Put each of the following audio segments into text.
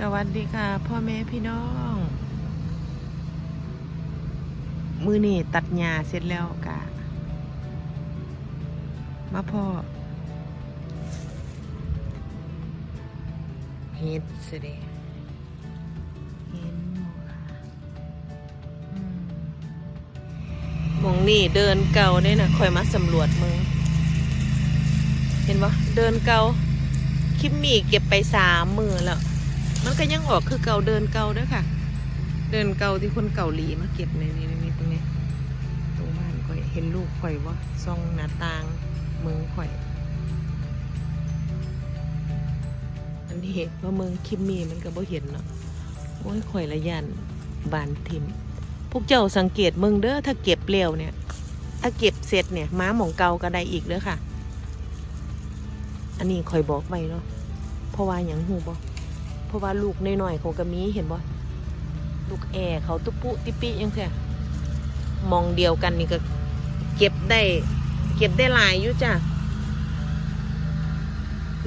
สวัสดีค่ะ พ่อแม่พี่น้อง มือนี่ตัดหญ้าเสร็จแล้วกะมาพ่อเฮ็ดเสยเด็จเห็นหมดค่ะอืมหมองนี่เดินเก่าได้นะคอยมาสำรวจมึง เห็นปะเดินเก่าคลิปมีเก็บไปสามมือแล้ว มันก็ยังออกคือเก่าเดินเก่าเด้วยค่ะ เดินเก่าที่คนเกาหลีมาเก็บในนี่นี่ตรงนี้ ตรงบ้านข่อยเห็นลูกข่อยว่าซองหน้าต่างเมืองข่อย อันนี้ว่าเมืองคิมมี่มันก็บ่เห็นเนาะโอ้ยข่อยละยันบานทิม พวกเจ้าสังเกตเมืองเด้อถ้าเก็บเร็วเนี่ย ถ้าเก็บเสร็จเนี่ยม้าหมองเก่าก็ได้อีกเด้อค่ะ อันนี้ข่อยบอกไว้เนาะเพราะว่าอย่างหูบ่เพ ราะว่าลูกน้อยๆเขาก็มีเห็นบ่ลูกแอร์เขาตุปุติปิยังเสียมองเดียวกันนี่ก็เก็บได้ เก็บได้หลายอยู่จ้ะ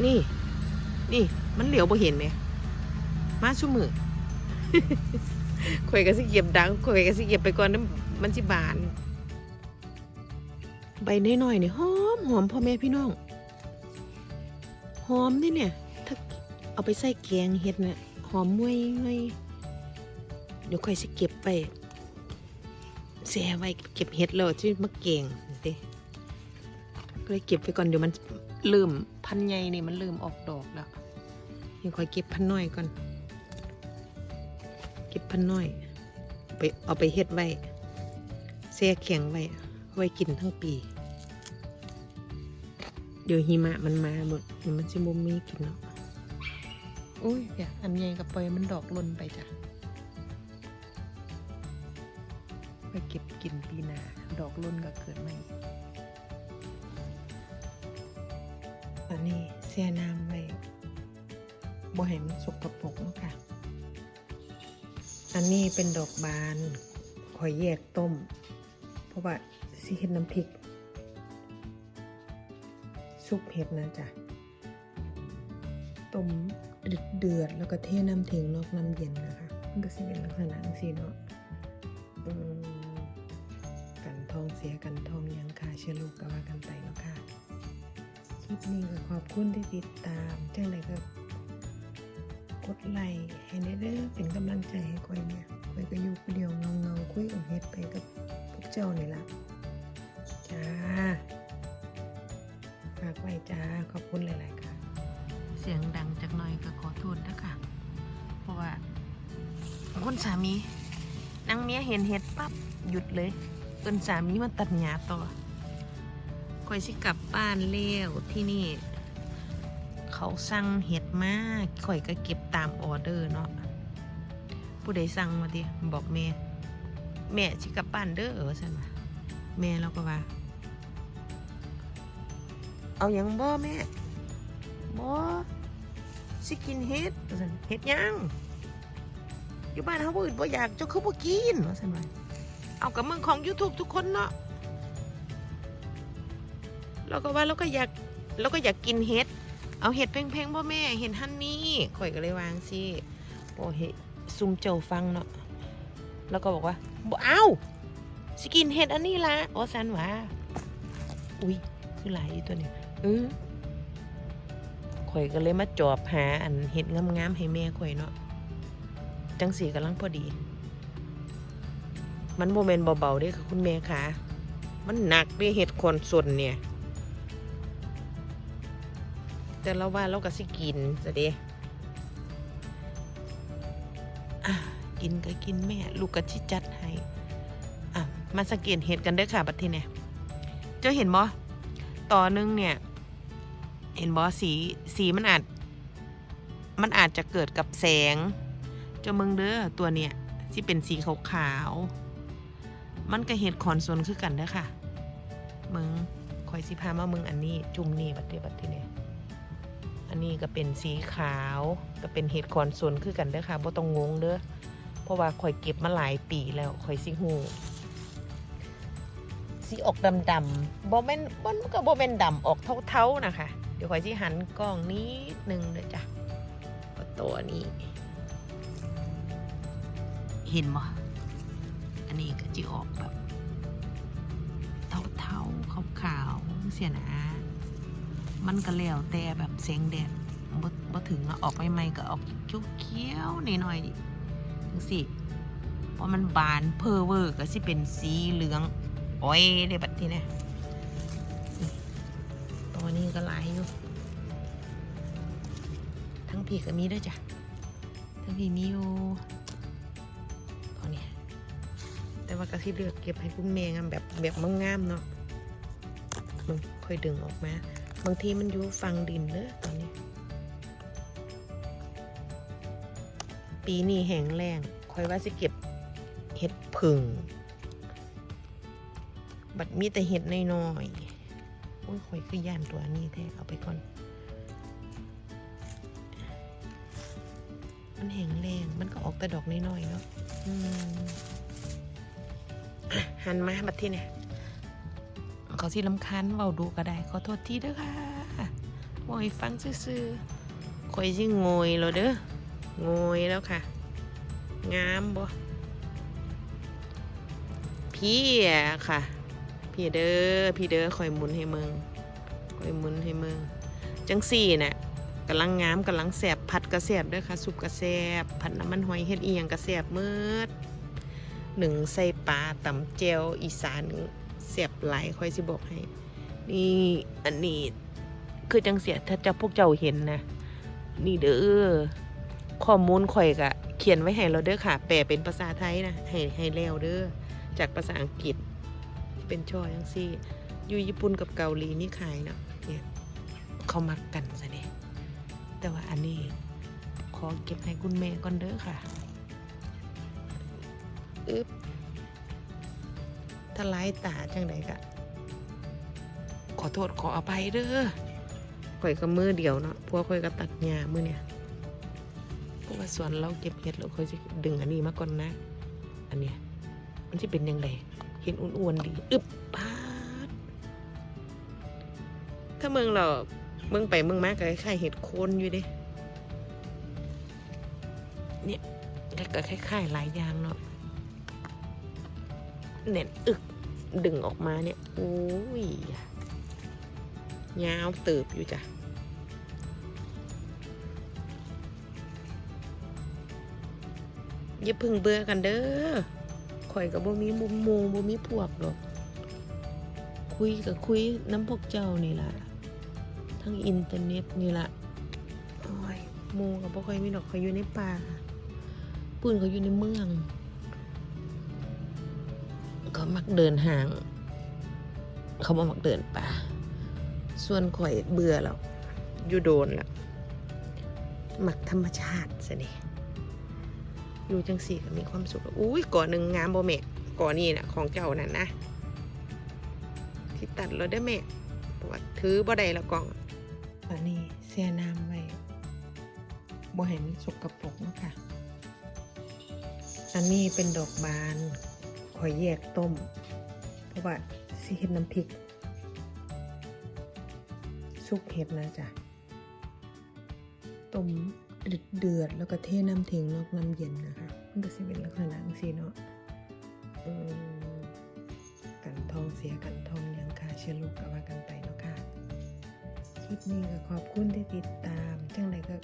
นี่ นี่มันเหลียวบ่เห็นไหมมาชุ่มือข่อยก็สิเก็บดังข่อยก็สิเก็บไปก่อนนะมันสิบาน ใบน้อยๆนี่หอมหอมพ่อแม่พี่น้อง หอมนี่เนี่ย ถ้า เอาไปใส่แกงเห็ดเนี่ยหอมมวยไงเดี๋ยวค่อยสิเก็บไปแช่ไว้เก็บเห็ดแล้วที่มะเกงด้ก็เลยเก็บไว้ก่อนเดี๋ยวมันเริ่มพันใหญ่นี่มันเริ่มออกดอกแล้วยังค่อยเก็บพันน้อยก่อน เก็บพันน้อยไปเอาไปเห็ดไว้แช่แข็งไว้ไว้กินทั้งปี เดี๋ยวหิมะมันมาหมดเดี๋ยวมันจะบ่มีกินเนาะ อุ้ยเดี๋ยวอันใหญ่กับปล่อยมันดอกล่นไปจ้ะไปเก็บกินปีนา ดอกล่นก็เกิดใหม่อันนี้เสียน้ำไว้บ่ให้มันสกปรกนะค่ะ อันนี้เป็นดอกบานข่อยแยกต้ม เพราะว่าสิเห็ดน้ำพริก ซุปเห็ดนะจ๊ะต้ม เดือดแล้วก็เทน้ำถึงนอกน้ำเย็นนะคะ มันก็สิเป็นลักษณะสีเนาะกันทองเสียกันทองยังค่ะเชื้อโรคก็ว่ากันไปเนาะค่ะคลิปนี้ก็ขอบคุณที่ติดตามจังไรก็กดไลค์ให้เด้อเป็นกำลังใจให้ก้อยเนี่ยก้อยก็อยู่คนเดียวเงาเงาคุยกับเฮ็ดไปกับพวกเจ้านี่ละ เสียงดังจากหน่อยก็ขอโทษนะคะเพราะว่าคุณสามีนางเมียเห็นเห็ดปั๊บหยุดเลยเอินสามีมาตัดหญ้าต่อคอยสิกลับบ้านเลี้ยวที่นี่ เขาสั่งเห็ดมากข่อยก็เก็บตามออเดอร์เนาะผู้ใดสั่งมาดิบอกแม่แม่สิกลับบ้านเด้อเออสันว่าแม่เราก็ว่า เอาอย่างบ่แม่ สิกินเฮ็ดเฮ็ดยังอยู่บ้านเฮาบ่อื่นบ่อยากเจ้าคือบ่กินว่าซั่นว่าเอากับมึงของ YouTube ทุกคนเนาะเราก็ว่าเราก็อยากเราก็อยากกินเฮ็ด เอาเห็ดแพงๆบ่แม่เห็นฮันนี่ข่อยก็เลยวางสิบ่เฮ็ดซุมเจ้าฟังเนาะแล้วก็บอกว่าบ่เอาสิกินเห็ดอันนี้ละว่าซั่นว่าอุ้ยคือหลายอีตัวนี้เออ ข่อยก็เลยมาจอบหาอันเห็ดงามๆให้แม่ข่อยเนาะจังสีกำลังพอดี มันโมเมนเบาๆเด้ค่ะคุณแม่ค่ะ มันหนักด้เห็ดคนส่วนเนี่ย แต่เราว่าเราก็สิกินจะเดกินก็กินแม่ ลูกก็ชิจัดให้อะมาสังเกตเห็ดกันเด้อค่ะ บัดทีเนี่ย เจ้าเห็นบ่ต่อนึงเนี่ย เห็นบอสีสีมันอาจ มันอาจจะเกิดกับแสงเจ้าเมืองเด้อตัวเนี้ยที่เป็นสีขาวๆมันก็เห็ดขอนส่วนคือกันเด้อค่ะมืองคอยสิพามาเมืองอันนี้ จุ่มนี่บัดเดียบัดทีเนี่ยอันนี้ก็เป็นสีขาวก็เป็นเห็ดขอนส่วนคือกันเด้อค่ะบ่ต้องงงเด้อเพราะว่าข่อยเก็บมาหลายปีแล้วข่อยสิหู สีออกดำดำบ่แม่นบ่นก็บ่แม่นดำออกเทาๆนะคะ เดี๋ยวขอยสิหันกล้องนิดนึงเด้อจ้ะว่าตัวนี้ เห็นบ่อันนี้ก็จะออกแบบเทาๆขาวๆเสียนะมันก็แล้วแต่แบบแสงแดดบ่บ่ถึงอออกใหม่ๆก็ออกเขียวๆหน่อยๆจังสิพอมันบานเพอเวอร์ก็สิเป็นสีเหลือง อ้อยเด้บัดนี้นะนี่ตัวนี้ก็หลายอยู่ ทั้งผีก็มีด้วยจ้ะ ทั้งผีมีอยู่ตัวนี้ แต่ว่าก็สิเลือกเก็บให้คุณแม่งามแบบแบบงามเนาะมึงค่อยดึงออกมา บางทีมันอยู่ฟังดินเด้อตอนนี้ ปีนี้แห้งแรงคอยว่าสิเก็บเห็ดผึ่ง บัดมีแต่เห็ดน้อยๆโอ้ยคอยคือย่านตัวนี้แท้เอาไปก่อน มันแห้งแรงมันก็ออกแต่ดอกน้อยๆเนาะหันมาบัดที่เนี่ยเขาสิลำคันเบาดูก็ได้ ขอโทษทีเด้อค่ะบอยฟังซื่อๆคอยสิโงยแล้วเด้อโงยแล้วค่ะ งามบ่พี่ะค่ะ พี่เด้อพี่เด้อคอยมุนให้เมืองคอยมุนให้เมืองจังสี่น่ะกำลังงามกำลังแสบผัดกระแสบด้อค่ะสุปกระแสบผัดน้ำมันหอยเฮ็ดเอียงกระแสบมืดหนึ่งใส่ปลาตำเจวอีสานเสียบหลายคอยสิบอกให้ นี่อันนี้คือจังเสียถ้าจะพวกเจ้าเห็นนะ นี่เด้อข้อมูลข่อยกะเขียนไว้ให้เราเด้อค่ะ แปลเป็นภาษาไทยนะให้ให้แล้วเด้อจากภาษาอังกฤษ เป็นช่อยังซี่อยู่ญี่ปุ่นกับเกาหลีนี่ขายเนาะเนี่ยเขามักกันซะเนี่ยแต่ว่าอันนี้ขอเก็บให้คุณแม่ก่อนเด้อค่ะอึ๊บถ้าไล่ตาจังไดกะขอโทษขออภัยเด้อข่อยก็มือเดียวเนาะพวกข่อยก็ตัดหญ้ามือเนี่ยเพราะว่าสวนเราเก็บเห็ดเราค่อยจะดึงอันนี้มาก่อนนะ อันเนี้ยมันจะเป็นยังไง เห็นอ้วนๆดีอึบพาดถ้าเมืองเราเมืองไปเมืองมาก็คล้ายๆเห็ดโคนอยู่เด้เนี่ยก็คล้ายๆหลายอย่างเนาะเน่นอึกดึงออกมาเนี่ยโอ้ยยาวเติบอยู่จ้ะอย่าพึ่งเบื่อกันเด้อ ข่อยกับบ่มีมุมมูบ่มีพวกดอก คุยกับคุยน้ำพวกเจ้านี่ล่ะ ทั้งอินเทอร์เน็ตนี่ล่ะโอ้ยมูกับบ่ค่อยมีดอกขาอยู่ในป่าปืนเขาอยู่ในเมือง เขามักเดินห่าง เขาบ่มักเดินป่า ส่วนข่อยเบื่อแล้วอยู่โดนแล้วมักธรรมชาติซะนี่ อยู่จังสี่ก็มีความสุขอุ้ยก่อนหนึ่งงามบ่แม่ก่อนนี้นะของเจ้านั่นนะ ที่ตัดแล้วได้แม่เพราะว่าถือบ่ได้ล้วกล่องอันนี้เสียน้ำไว้บ่ให้มันสกปรกนะค่ะ อันนี้เป็นดอกบานข่อยแยกต้ม เพราะว่าสิเฮ็ดน้ำพริกซุปเห็ดนะจ๊ะต้ม เดือดแล้วก็เทน้ำทิ้งนอกน้ำเย็นนะคะ มันก็สิเป็นลักษณะจังซี่เนาะกันทองเสียกันทองยังค่ะเชื้อโรคก็ว่ากันไปเนาะค่ะ คลิปนี้ก็ขอบคุณที่ติดตาม จังไรก็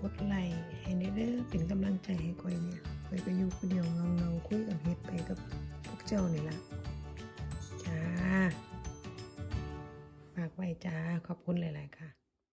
กดไลค์ให้ได้เด้อเป็นกำลังใจให้ก้อยเนี่ยก้อยก็อยู่คนเดียวเงาเงาคุยกับเฮ็ดไปกับพวกเจ้านี่ละจ้าฝากไว้จ้าขอบคุณหลาย ๆ ค่ะ